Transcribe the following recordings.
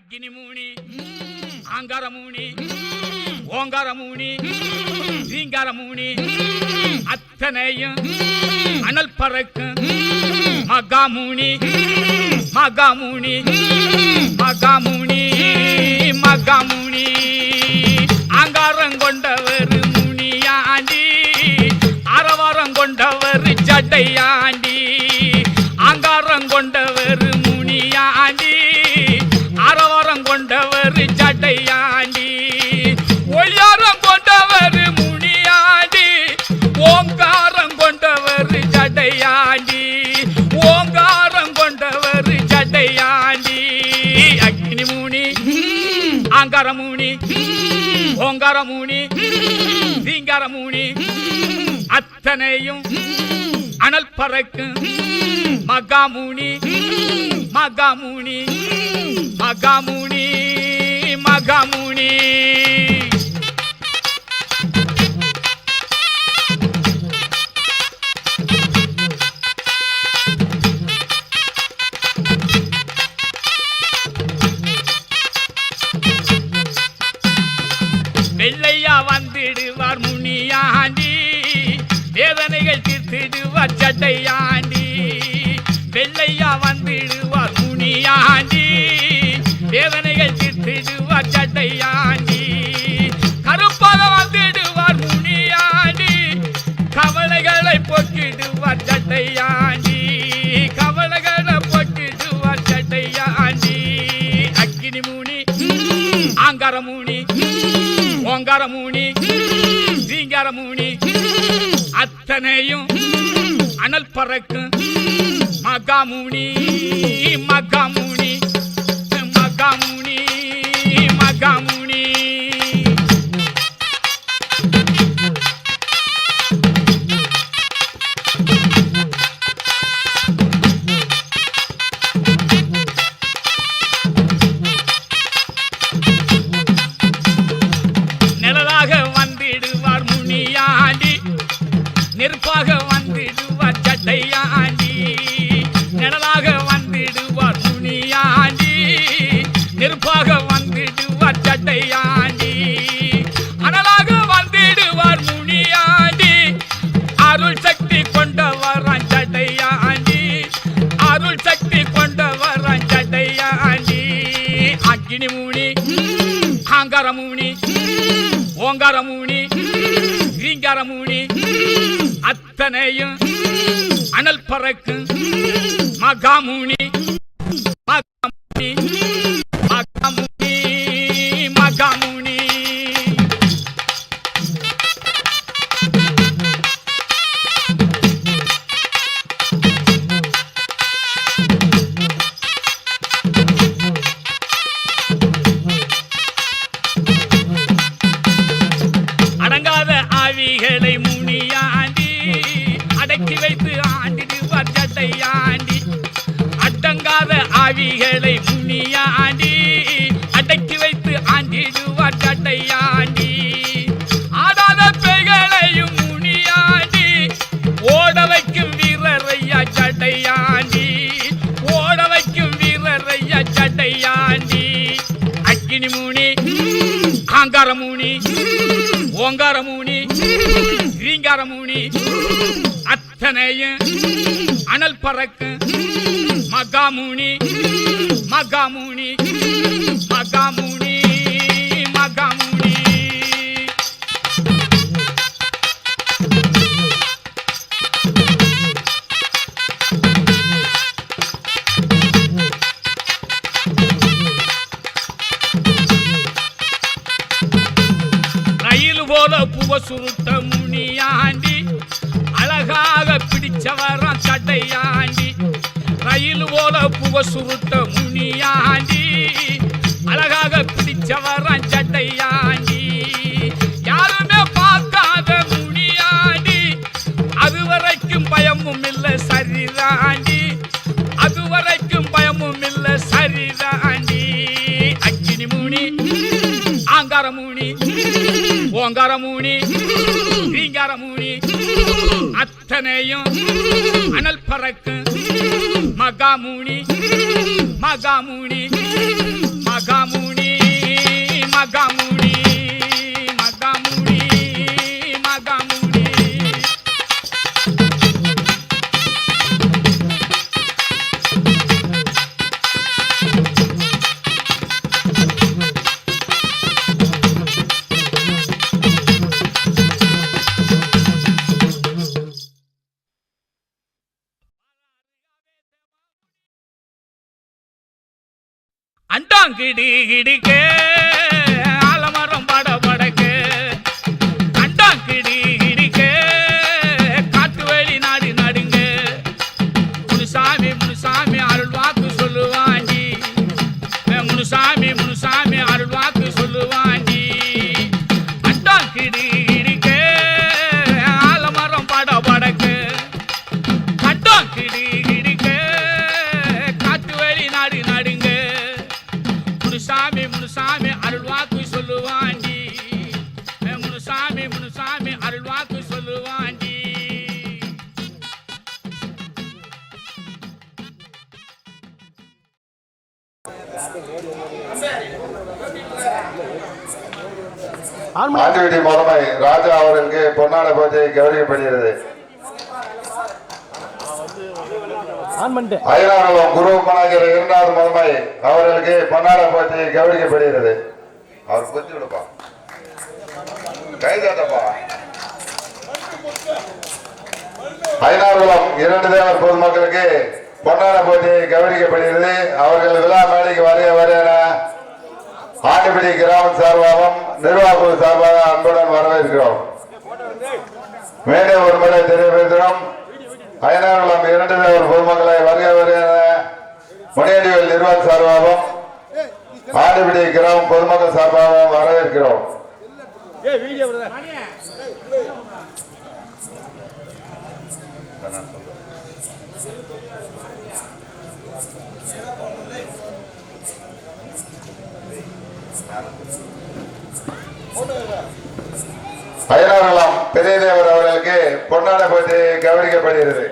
அக்னிமூனி ஆங்காரமூனி ஓங்காரமூனி ரீங்காரமூனி அத்தனையும் அனல் பறக்கும். மகாமூனி மகாமூனி மகாமூனி மகாமூனி ஆங்காரம் கொண்டவர் முனியாண்டி அரவாரம் கொண்டவர் ஜட்டையாண்டி ஆங்காரம் கொண்டவர் ஜட்டையாண்டி ஒளியாரம் கொண்டவர் முனியாண்டி. ஓங்காரம் கொண்டவர் ஜடையாண்டி ஓங்காரம் கொண்டவர் ஜடையாண்டி அக்னி மூனி ஆங்காரமூனி ஓங்காரமூனி தீங்காரமூனி அத்தனையும் அனல் பறக்கும். மகாமூனி மகாமூனி மகாமூனி மகமுனி. வெள்ளையா வந்திடுவார் முனியாண்டி. வேதனைகள் தீர்த்திடுவார் சட்டையாண்டி. தீர்த்திடுவார் கருப்பாக வந்துடுவார் முனியாண்டி கவலைகளை போக்கிடுவார் சட்டையாண்டி கவலைகளை போக்கிடுவார் சட்டையாண்டி. அக்கினி மூனி ஆங்கார மூனி ஓங்கார மூனி சீங்கார மூனி அத்தனையும் அனல் பறக்கும் மகாமூனி மகாமூனி மகாமூனி மகாமூனி ஆங்காரமூனி ஓங்காரமூனி. ரீங்காரமூனி அத்தனையும் அனல் பறக்கு. மகாமூனி. மகாமூனி. மகாமூனி. மகாமூனி. ஆண்டிடுவார் சட்டையாண்டி ஆடாத பெய்களையும் முனியாண்டி ஓட வைக்கும் வீரரையா சட்டையாண்டி ஓட வைக்கும் வீரரையா சட்டையாண்டி அக்கினி மூனி ஆங்காரமூனி ஓங்காரமூனி ரீங்காரமூனி அத்தனையும் அனல் பறக்கு மகாமுனி மகாமுனி மகாமுனி மகமுடி ரயில் போல புவ சுருட்ட முனியாண்டி அழகாக பிடிச்சவரான் சட்டையாண்டி ரயில் போல புவ சுருட்ட முனியாண்டி அழகாக பிடிச்சவரான் ஓங்காரமூனி ஸ்ரீங்காரமூனி அத்தனையும் அனல் பறக்கு மகாமூனி மகாமூனி மகாமூனி மகாமூனி கிடி கிடிக்கே ஆண்டிவிடி முதன்மை ராஜா அவர்களுக்கு பொன்னாட பூஜை கௌரவிக்கப்படுகிறது. ஐநாவளம் குரு மனாகிற இரண்டாவது முதன்மை அவர்களுக்கு பொன்னாட பூஜை கௌரவிக்கப்படுகிறது. அவர் புத்தி விடுப்பா. கைதாட்டப்பா ஐநாவளம் இரண்டு தேவர் பொதுமக்களுக்கு பொன்னான போட்டி கவனிக்கப்படுகிறது அவர்கள் விழா மேடைக்கு வரைய வரையன ஆண்டுபிடி கிராமம் சார்பாகவும் நிர்வாக சார்பாக அன்புடன் வரவேற்கிறோம். மேலே ஒரு முறை தெரிவிக்கிறோம் அயனாகுளம் இரண்டு ஒரு பொதுமக்களை வருக வருகிற முனியடிவில் நிர்வாக சார்பாகவும் ஆண்டுபிடி கிராமம் பொதுமக்கள் சார்பாகவும் வரவேற்கிறோம். ஏ வீடியோ பிரதர் அயனாகுளம் பெரிய அவர்களுக்கு பொன்னாடை போட்டி கவனிக்கப்படுகிறது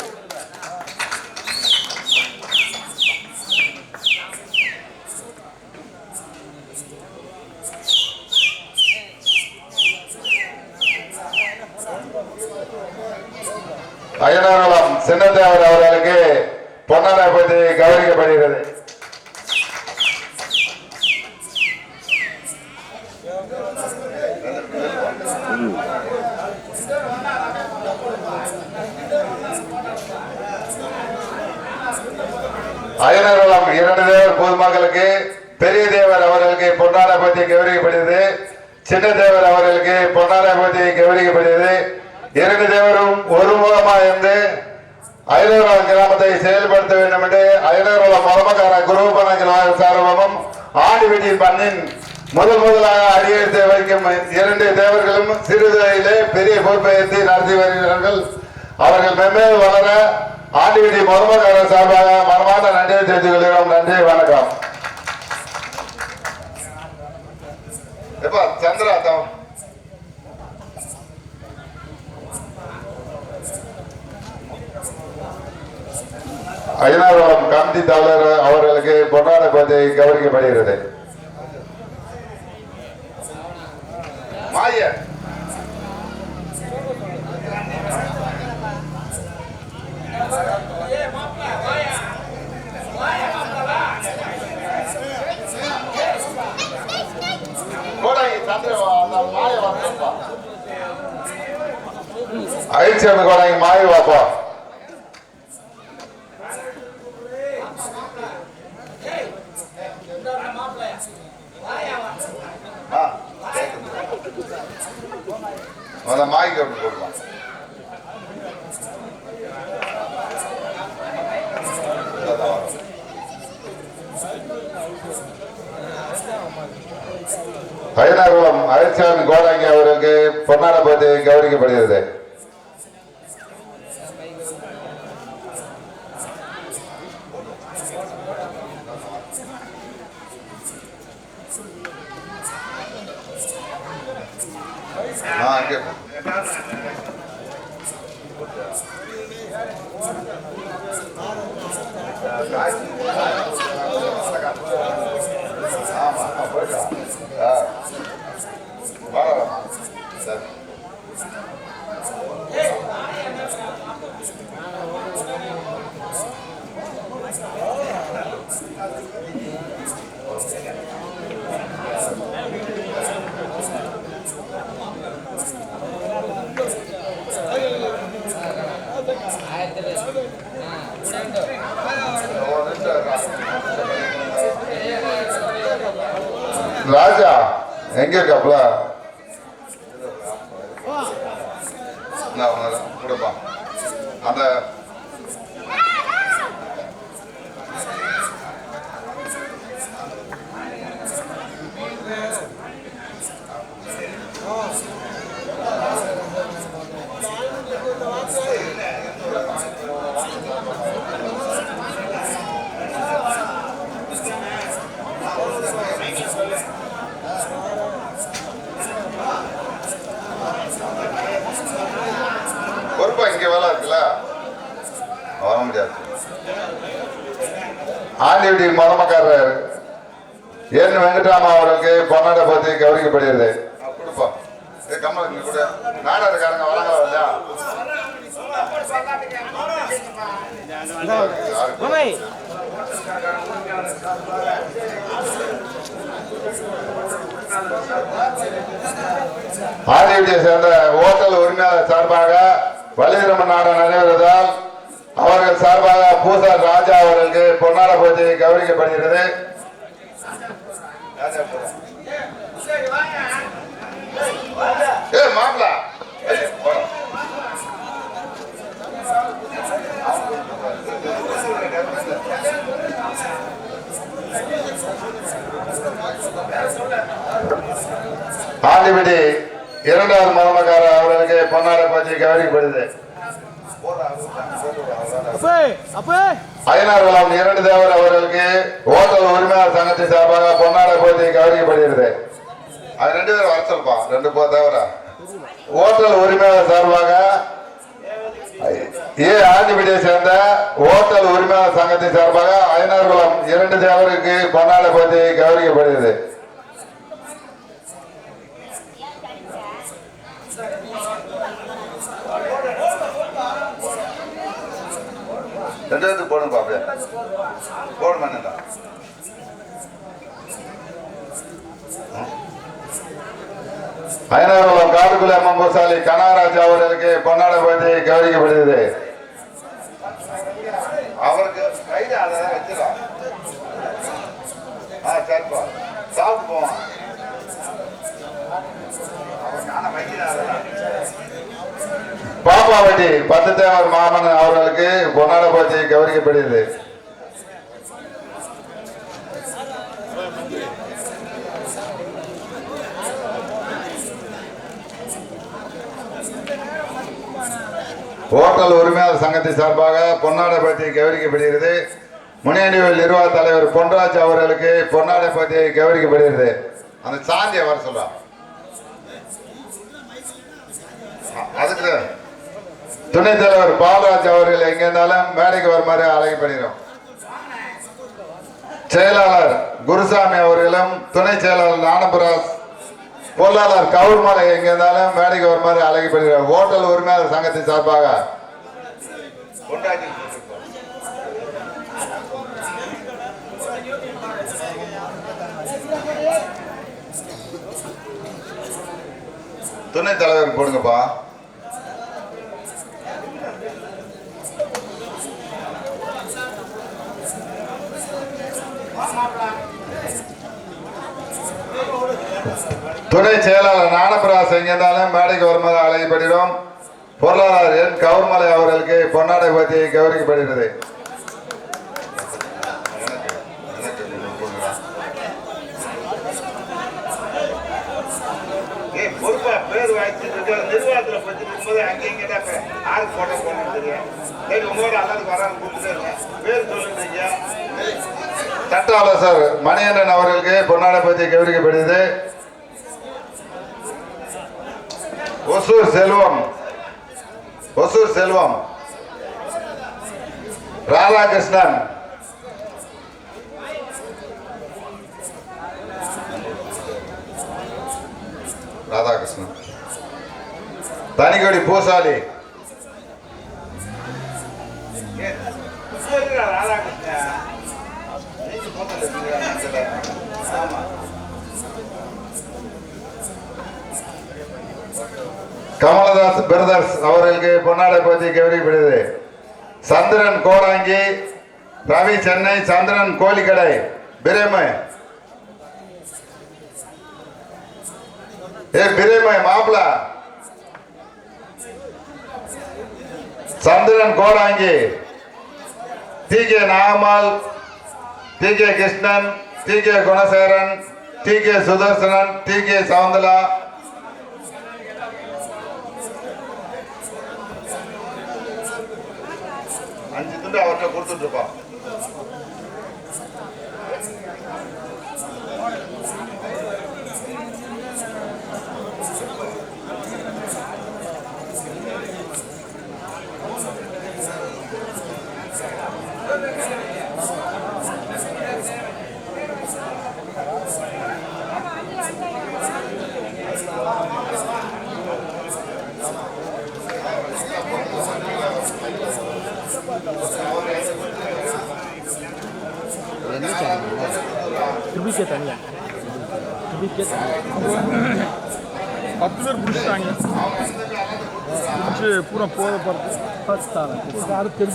அயனாகுளம் சின்னத்தேவர் அவர்களுக்கு பொன்னாட போட்டி செய்யப்படுகிறது அயனகுளம் இரண்டு தேவர் பொதுமக்களுக்கு பெரிய தேவர் அவர்களுக்கு பொன்னாட கௌரவிக்கப்படுகிறது. சின்ன தேவர் அவர்களுக்கு பொன்னாட கௌரவிக்கப்படுகிறது. இரண்டு தேவரும் ஒரு ஒருமுகமா இருந்து அயனகுளம் கிராமத்தை செயல்படுத்த வேண்டும் என்று அயனகுளம் மரமக்கார குருபன சார்பமும் ஆண்டிவெட்டியின் பண்ணின். முதல் முதலாக அடியெடுத்து வைக்கும் இரண்டு தேவர்களும் சிறுதையிலே பெரிய பொறுப்பை நடத்தி வருகிறார்கள். அவர்கள் மென்மேல் வளர ஆண்டிவிடி மருமக்கார சார்பாக மரமாக நன்றியை தெரிவித்துக் கொள்கிறோம். நன்றி வணக்கம். எப்பா சந்திரா தான் காந்தி தாளர் அவர்களுக்கு பொன்னாட பதவி கௌரவிக்கப்படுகிறது. மாய கோடாங்கி சந்திரவா அந்த மாய வாப்பா ஐச்சு அந்த கோடாங்கி மாய வாப்பா ஆ, அந்த மாய்க்கு ஒன்று போடலாம் பயனாகுளம் அழைச்சாமி கோடாங்கி அவருக்கு பொன்னாட பத்தி கௌரவிக்கப்படுகிறது ஆ, அங்கே போ. ஆமா, போயிட்டு வா. ஆ. ராஜா எங்க இருக்காப்ல நான் உனக்கு கொடுப்பா அந்த ஆண்டிவிடி மருமக்காரர் என் வெங்கடாமா அவருக்கு பொன்னாடை பத்தி கவனிக்கப்படுகிறது? கொடுப்பா. கம்மல் வராங்க சேர்ந்த ஓட்டல் உரிமையாளர் சார்பாக வலிதிரமன் நாடகம் நடைபெறுவதால் அவர்கள் சார்பாக பூசா ராஜா அவர்களுக்கு பொன்னார பற்றி கௌரவிக்கப்படுகிறது. ஏ ஆண்டிவிடி இரண்டாவது மருமக்காரர் அவர்களுக்கு பொன்னார பற்றி கௌரவிக்கப்படுது அப்பே ஐநார் குலாம் இரண்டு தேவர் அவர்களுக்கு ஓட்டல் உரிமையாளர் சங்கத்தின் சார்பாக பொன்னாட போட்டி கௌரவிக்கப்படுகிறது. அது ரெண்டு பேரும் வர சொல்பா ரெண்டு போ தேவரா. ஹோட்டல் உரிமையாளர் சார்பாக ஏ. ஆண்டிவிடியை சேர்ந்த ஓட்டல் உரிமையாளர் சங்கத்தின் சார்பாக ஐநார் குலம் இரண்டு தேவருக்கு பொன்னாட போட்டி கௌரவிக்கப்படுகிறது. ரெண்டு பேருக்கு போகணும் பாப்பே. போடும் என்னடா ஐநாறுலம் காட்டுக்குள்ள அம்மன் கோசாலி கனகராஜ் அவர்களுக்கு பொன்னாடை பகுதி கௌரவிக்கப்படுகிறது. அவருக்கு கைது அதை வச்சிடும் ஆ சரிப்பா. சாப்பிட்டு போவான் அவன் நானே வைக்கிறேன் மாமா வட்டி பத்து தேவர் மாமன் அவர்களுக்கு பொன்னாட போச்சு கவனிக்கப்படுகிறது ஹோட்டல் உரிமையாளர் சங்கத்தின் சார்பாக பொன்னாடை பற்றி கௌரவிக்கப்படுகிறது முனியடிவில் நிர்வாக தலைவர் பொன்ராஜ் அவர்களுக்கு பொன்னாடை பற்றி கௌரவிக்கப்படுகிறது அந்த சாந்தியை வர சொல்லலாம் அதுக்கு துணைத் தலைவர் பாலராஜ் அவர்கள் எங்க இருந்தாலும் மேடைக்கு வருமாறு பண்ணிடும் செயலாளர் குருசாமி அவர்களும் துணை செயலாளர் ஞானபுராஸ் பொருளாளர் கவுர்மலை எங்க இருந்தாலும் மேடைக்கு வருமாறு அழைக்கப்படுகிறோம் ஓட்டல் உரிமையாளர் சங்கத்தின் சார்பாக. துணைத் தலைவர் போடுங்கப்பா. துணை செயலாளர் ஞானபிராஸ் எங்கிருந்தாலும் மேடைக்கு வருமாறு அழைக்கப்படுகிறோம் பொருளாளர் என் கவுர்மலை அவர்களுக்கு பொன்னாடை பகுதியை கௌரிக்கப்படுகிறது அடுத்த ஆலோசர் மணியண்ணன் அவர்களுக்கு பொன்னாடை பற்றி கௌரவிக்கப்படுகிறது ஒசூர் செல்வம் ஒசூர் செல்வம். ராதாகிருஷ்ணன். ராதாகிருஷ்ணன். தனிக்கொடி பூசாலி. ராதாகிருஷ்ணன் கமலதாஸ் பிரதர்ஸ் அவர்களுக்கு பொன்னாடை போட்டி கௌரவிக்கப்படுகிறது சந்திரன் கோடாங்கி ரவி சென்னை சந்திரன் கோழிக்கடை பிரேமை. ஏ பிரேமை மாப்பிள. Chandran Kodangi T K Nagammal T K Krishnan T K Gunasekaran T K Sudharsanan T K Saundala அஞ்சு துண்டு அவர்கிட்ட கொடுத்துட்டு இருப்பான். está, né? Claro, pelo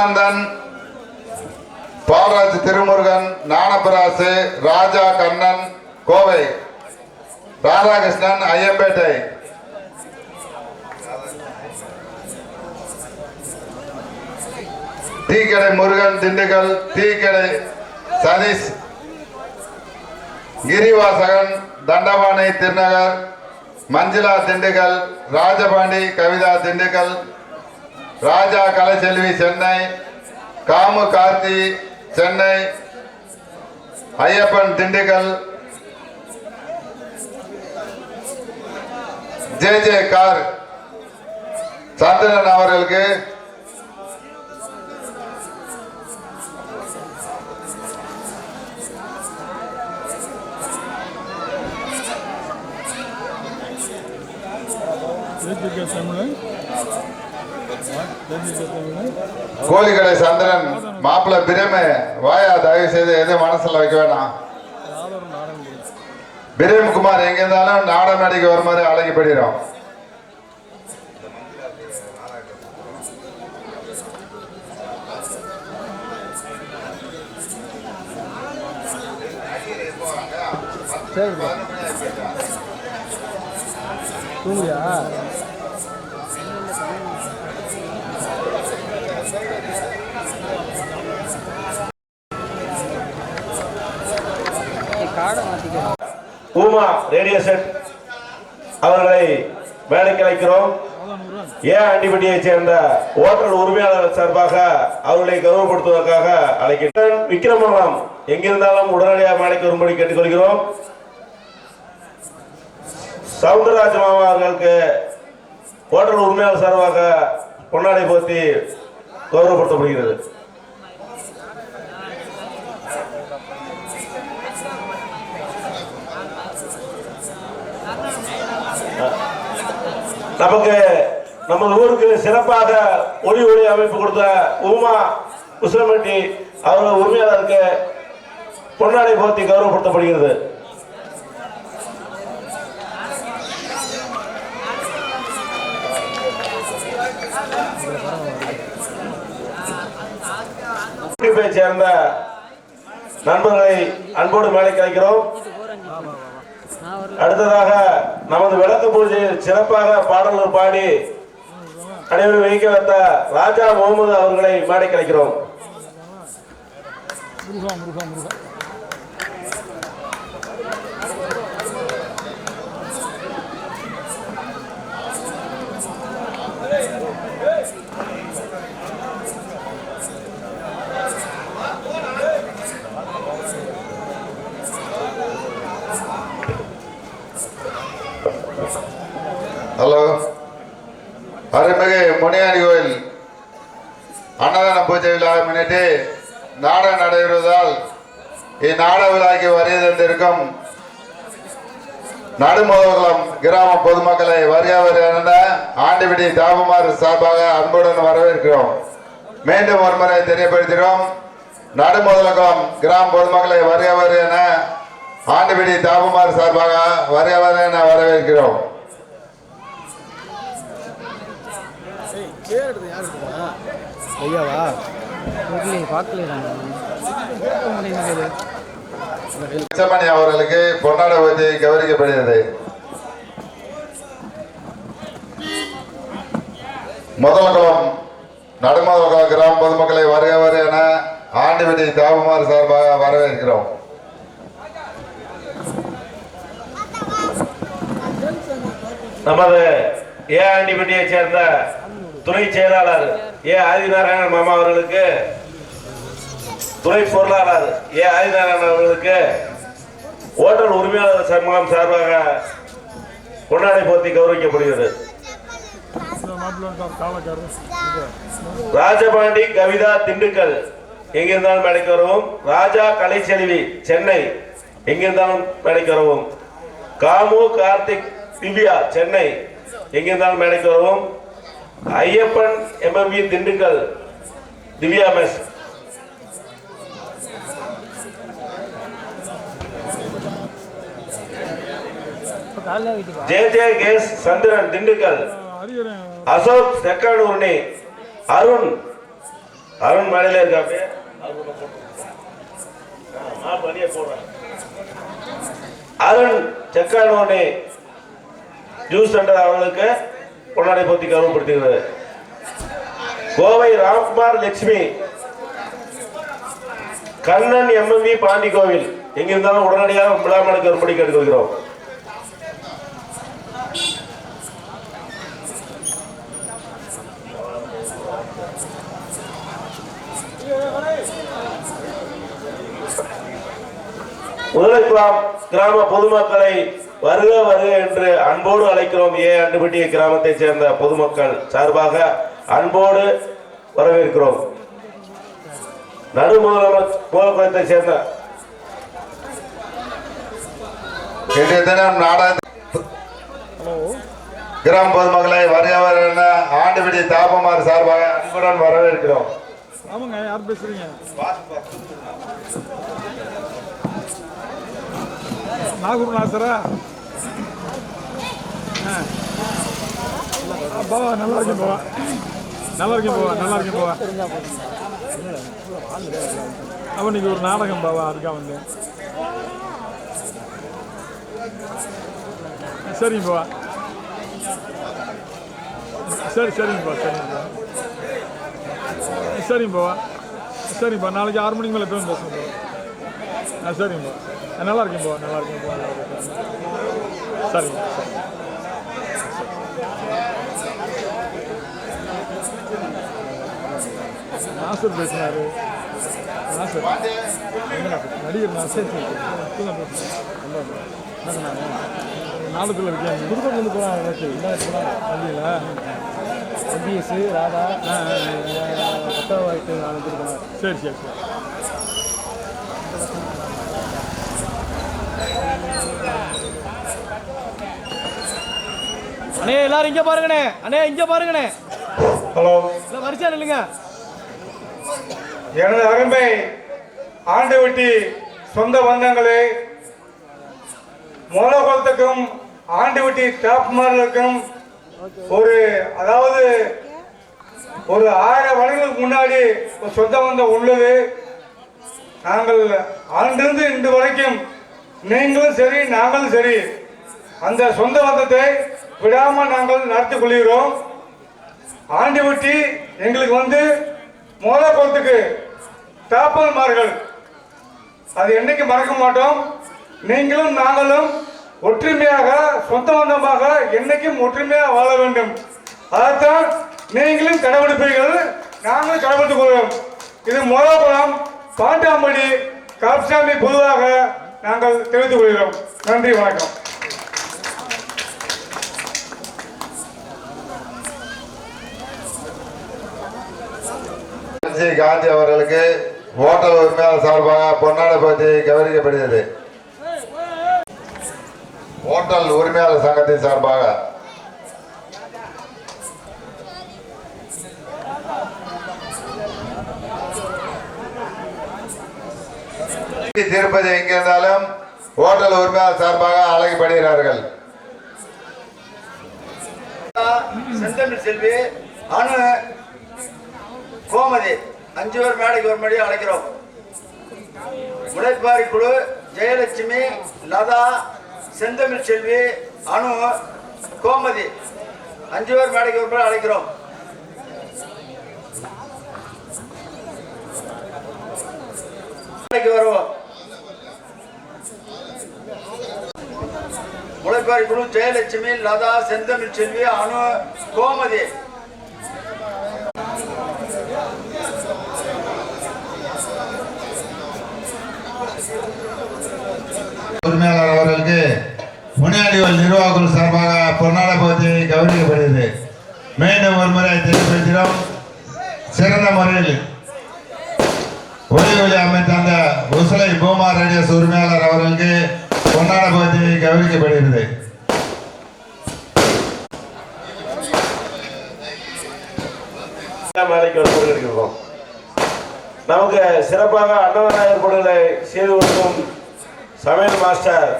Karnanthan Balraj Thirumurugan Gnanaprasu Raja Kannan Kovai Radhakrishnan Ayyampettai. Tea கடை Murugan Dindigul. Tea கடை Sathish Girivasagan Dhandapani Thirunagar Manjula Dindigul Rajapandi Kavitha Dindigul. Raja Kalaiselvi Chennai. Kamu Karthi Chennai. Ayyappan Dindigul. J J car. Chandran அவர்களுக்கு. Thank you, கோழிக்கடை சந்திரன் மாப்பிள்ள பிரேமு வாயா தயவு செய்து எதுவும் மனசுல வைக்க வேணாம். பிரேம்குமார் நாடகம் எங்க இருந்தாலும் நாடகம் நடிக்க மாதிரி அழைக்கப்படுகிறோம் சரி. bro. பூமா ரேடியோ செட் அவர்களை வேலைக்கு அழைக்கிறோம். ஏ ஆண்டிபட்டியை சேர்ந்த ஓட்டல் உரிமையாளர் சார்பாக அவர்களை கௌரவப்படுத்துவதற்காக அழைக்கிறேன். விக்ரமங்கலம் எங்கிருந்தாலும் உடனடியாக மேடைக்கு வரும்படி கேட்டுக்கொள்கிறோம். சவுந்தரராஜ மாமா அவர்களுக்கு ஓட்டல் உரிமையாளர் சார்பாக பொன்னாடை போர்த்தி கௌரவப்படுத்தப்படுகிறது. நமக்கு நமது ஊருக்கு சிறப்பாக ஒளி ஒளி அமைப்பு கொடுத்த உமா உசிலமட்டி அவர்கள் உரிமையாளருக்கு பொன்னாடை போர்த்தி கௌரவப்படுத்தப்படுகிறது. சேர்ந்த நண்பர்களை அன்போடு மேலே அழைக்கிறோம். அடுத்ததாக நமது விளக்கு பூஜையில் சிறப்பாக பாடல்கள் பாடி அனைவரும் வைக்க வைத்த ராஜா முகமது அவர்களை மேடைக்கு கிடைக்கிறோம் முருகா முருகா முருகா. ஹலோ. அருள்மிகு முனியாண்டி கோயில். அன்னதான பூஜை விழா முன்னிட்டு நாடகம் நடைபெறுவதால் இந்நாடக விழாக்கு வருகை தந்திருக்கும் நடுமுதகுளம் கிராம பொதுமக்களை வருக வருகின்ற ஆண்டிவிடி தாபமாறு சார்பாக அன்புடன் வரவேற்கிறோம். மீண்டும் ஒரு முறை தெரியப்படுத்துகிறோம். நடுமுதலகுளம் கிராம பொதுமக்களை வருக என ஆண்டுபிடி தாபமாறு சார்பாக வருக என வரவேற்கிறோம் சேர் எடுத்து யார் எடுத்தா ஐயாவா? இல்லையே பார்க்கல நாங்கள் பிச்சமணி அவர்களுக்கு பொன்னாட ஊற்றி கௌரவிக்கப்படுகிறது முதல்குளம் நடுமதகுளம் கிராம பொதுமக்களை வருக வருக என ஆண்டிவிடி தாபமாறு சார்பாக வரவேற்கிறோம். நமது ஏ ஆண்டிப்பட்டியை சேர்ந்த துணை செயலாளர் ஏ. ஆதிநாராயணன் மாமா அவர்களுக்கு துணை பொருளாளர் ஏ. ஆதிநாராயணன் அவர்களுக்கு ஓட்டல் உரிமையாளர் சமூகம் சார்பாக கொண்டாடை போர்த்தி கௌரவிக்கப்படுகிறது. ராஜபாண்டி கவிதா திண்டுக்கல் எங்கிருந்தாலும் மேடைக்கு வரவும். ராஜா கலைச்செல்வி சென்னை எங்கிருந்தாலும் மேடைக்கு வரவும். காமு கார்த்திக் திவ்யா சென்னை எங்கிருந்தாலும் மேடைக்கு வரவும். Ayyappan MMB Dindigul Divya mess. J J gas Chandran Dindigul. Ashok Chekkanurani Arun. Arun மேடையில இருக்கா அருண் செக்கன் உருணி ஜூஸ் சென்டர் அவர்களுக்கு கொண்டாடை போத்தி கௌரவப்படுத்துகிறது. கோவை ராம்குமார் லட்சுமி கண்ணன் எம்எம்வி பாண்டி கோவில். எங்கிருந்தாலும் உடனடியாக விழாமனுக்கு வரும்படி கேட்டுக்கொள்கிறோம். முதலாம் கிராம பொதுமக்களை வருக வருக என்று அன்போடு அழைக்கிறோம் ஏ. அண்டுபட்டிய கிராமத்தைச் சேர்ந்த பொதுமக்கள் சார்பாக அன்போடு வரவேற்கிறோம். நடுமுதலத்தை சேர்ந்த இன்றைய தினம் நாடா கிராம பொதுமக்களை வருக வருக என ஆண்டிவிடி தாபமாறு சார்பாக அன்புடன் வரவேற்கிறோம். ஆமாங்க யார் பேசுறீங்க? நாகூர் நாசரா? பாவா நல்லா இருக்கும் பாவா நல்லா இருக்கும் பாவா நல்லா இருக்கும் பாவா அவன் இன்னைக்கு ஒரு நாடகம் பாவா அதுக்காக வந்து சரிங்க பாவா சரி சரிங்க பாவா சரிங்க பாவா சரிங்கப்பா சரிங்கப்பா நாளைக்கு ஆறு மணிக்கு மேலே போய் பேசுங்க ஆ சரிங்கப்பா ஆ, நல்லா இருக்கேன்ப்பா நல்லா இருக்கேன்ப்பா நல்லா இருக்கேன். சரிங்க. நாசர் பேசினாரு நாசர் நடிகர் நாசர் இப்பதான் பேசுனேன். நாலுக்குள்ள இருக்கேன் குடும்பம் வந்து போகிறாங்க எனக்கு என்ன போகிறாங்க பள்ளியில் எம்பிஎஸ் ராதா பத்தாவது வாய்ப்பு நாலு பேர் சரி சரி சரி அண்ணே எல்லாரும் இங்கே பாருங்கண்ணே அண்ணே இங்கே பாருங்கண்ணே ஹலோ இல்லை வரிசையா இல்லைங்க எனது அருமை ஆண்டு விட்டி சொந்த பந்தங்களே மோலகுளத்துக்கும் ஆண்டு விட்டி டாப்மார்களுக்கும் ஒரு அதாவது ஒரு ஆயிரம் வருடங்களுக்கு முன்னாடி ஒரு சொந்த பந்தம் உள்ளது. நாங்கள் ஆண்டிருந்து இன்று வரைக்கும் நீங்களும் சரி நாங்களும் சரி அந்த சொந்த பந்தத்தை விடாமல் நாங்கள் நடத்தி கொள்கிறோம். ஆண்டிவட்டி எங்களுக்கு வந்து மோத குளத்துக்கு தாப்பல்மார்கள் அது என்னைக்கு மறக்க மாட்டோம்? நீங்களும் நாங்களும் ஒற்றுமையாக சொந்த பந்தமாக என்னைக்கும் ஒற்றுமையாக வாழ வேண்டும். அதைத்தான் நீங்களும் கடைபிடிப்பீர்கள் நாங்களும் கடைபிடித்துக் கொள்வோம் இது மோதகுளம் பாண்டாம்படி கருப்சாமி பொதுவாக நாங்கள் தெரிவித்துக் கொள்கிறோம். நன்றி வணக்கம். ஜி காந்தி அவர்களுக்கு ஓட்டல் உரிமையாளர் சார்பாக பொன்னாடை பற்றி கௌரவிக்கப்படுகிறது ஓட்டல் உரிமையாளர் சங்கத்தின் சார்பாக. தீர்ப்பது எங்கிருந்தாலும் ஓட்டல் உரிமையாளர் சார்பாக அழைக்கப்படுகிறார்கள். செந்தமிழ் செல்வி அனு கோமதி அஞ்சு பேர் மேடைக்கு ஒரு மடியும் அழைக்கிறோம். உழைப்பாரி குழு ஜெயலட்சுமி லதா செந்தமிழ் செல்வி அனு கோமதி அஞ்சு பேர் மேடைக்கு ஒரு மணி அழைக்கிறோம். வருவோம். முளைப்பாரி குழு ஜெயலட்சுமி லதா செந்தமிழ் செல்வி அனு கோமதி. உரிமையாளர் அவர்களுக்கு முன்னாடிகள் நிர்வாகிகள் சார்பாக பொன்னாட பகுதி கவனிக்கப்படுகிறது மீண்டும் ஒருமுறை தெளிவுபடுத்தினோம் சிறந்த முறையில் ஒளி ஒளி அமைத்த அந்த உசலை பூமா ரேடியஸ் உரிமையாளர் அவர்களுக்கு பொன்னாட பகுதி கவனிக்கப்படுகிறது மேலைக்கு வந்து கொண்டிருக்கிறோம் நமக்கு சிறப்பாக அன்னதான ஏற்பாடுகளை செய்து கொடுக்கும் சமையல் மாஸ்டர்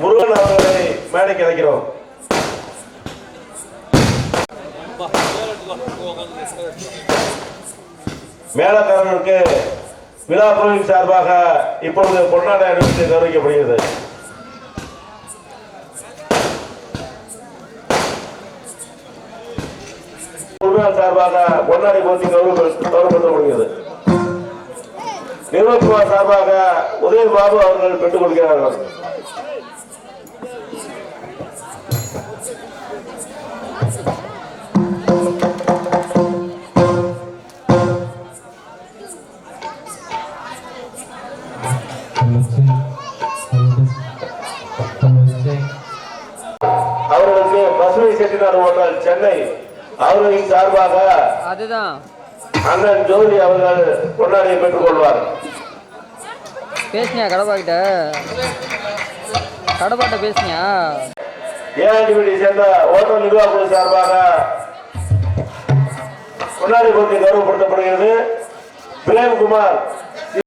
முருகன் அவர்களை மேடைக்கு அழைக்கிறோம். மேலக்காரர்களுக்கு விழா குழுவின் சார்பாக இப்பொழுது பொன்னாடை அணிவித்து கௌரவிக்கப்படுகிறது. உரிமையாளர் சார்பாக பொன்னாடி போட்டி கௌரவப்படுத்தப்படுகிறது. நிர்வாகக்குமார் சார்பாக உதயபாபு அவர்கள் பெற்றுக் கொள்கிறார்கள் அவர்களுக்கு பசுமை செட்டினார் ஹோட்டல் சென்னை அவர்களின் சார்பாக அதுதான். அண்ணன் ஜோதி அவர்கள் பொன்னாடியை பெற்றுக் கொள்வார். பேசுனியா கடப்பா கிட்ட? கடப்பாட்ட பேசுனியா? ஏஆண்டிபடியை சேர்ந்த ஓட்டல் நிர்வாக குழு சார்பாக பொன்னாடி போட்டி கௌரவப்படுத்தப்படுகிறது. பிரேம்குமார்